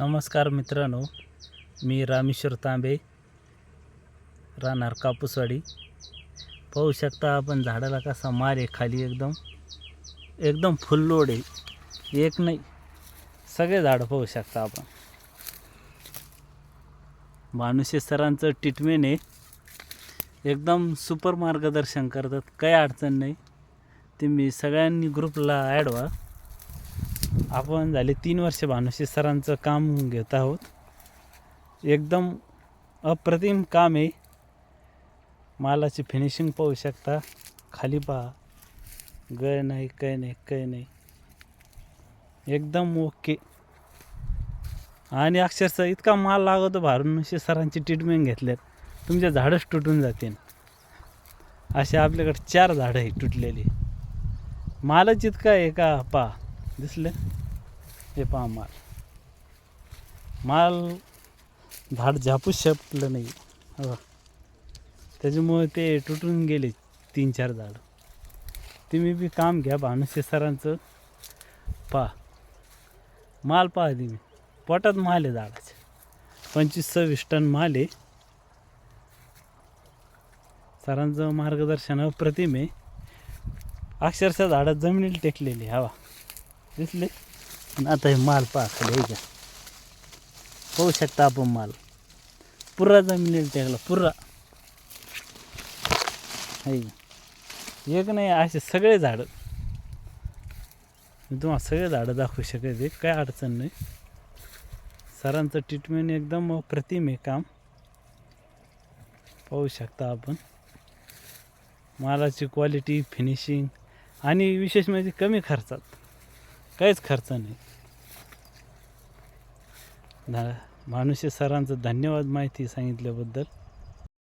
नमस्कार मित्रांनो मी रामेश्वर तांबे राहणार कापूसवाडी. पाहू शकता आपण झाडाला कसा मार आहे खाली एकदम. एकदम फुल लोड आहे. एक नाही सगळे झाडं पाहू शकता आपण. मानुषे सरांचं ट्रीटमेंट आहे. एकदम सुपर मार्गदर्शन करतात काही अडचण नाही. तुम्ही सगळ्यांनी ग्रुपला ॲड व्हा. आपण झाले तीन वर्ष भानुशी सरांचं काम घेत आहोत. एकदम अप्रतिम काम आहे. मालाची फिनिशिंग पाहू शकता. खाली पहा. गय नाही काही नाही काही नाही. एकदम ओके आणि अक्षरशः इतका माल लागतो भारुनशी सरांची ट्रीटमेंट घेतल्यात. तुमच्या झाडंच तुटून जातील. असे आपल्याकडे चार झाडं आहे तुटलेली. मालच इतका आहे का? पा दिसलं? हे पहा माल. माल झाड झापूच शकलं नाही. हो. त्याच्यामुळे ते तुटून गेले तीन चार झाडं. तुम्ही बी काम घ्या भानुशे सरांचं. पहा. माल पहा तुम्ही. पोटात माल आहे झाडाचे. पंचवीस सव्वीस टन माल आहे. सरांचं मार्गदर्शन अप्रतिम आहे. अक्षरशः झाडात जमिनीला टेकलेली हवा दिसले? आणि आता हे माल पहा खाली पाहू शकता आपण माल. पुरा जमिनीला त्याला पुरा. हे एक नाही असे सगळे झाडं. मी तुम्हाला सगळे झाडं दाखवू शकत शकायचे काय अडचण नाही. सरांचं ट्रीटमेंट एकदम अप्रतिम आहे काम. पाहू शकता आपण. मालाची क्वालिटी फिनिशिंग आणि विशेष म्हणजे कमी खर्चात. काहीच खर्च नाही. धा सरांचं धन्यवाद माहिती सांगितल्याबद्दल.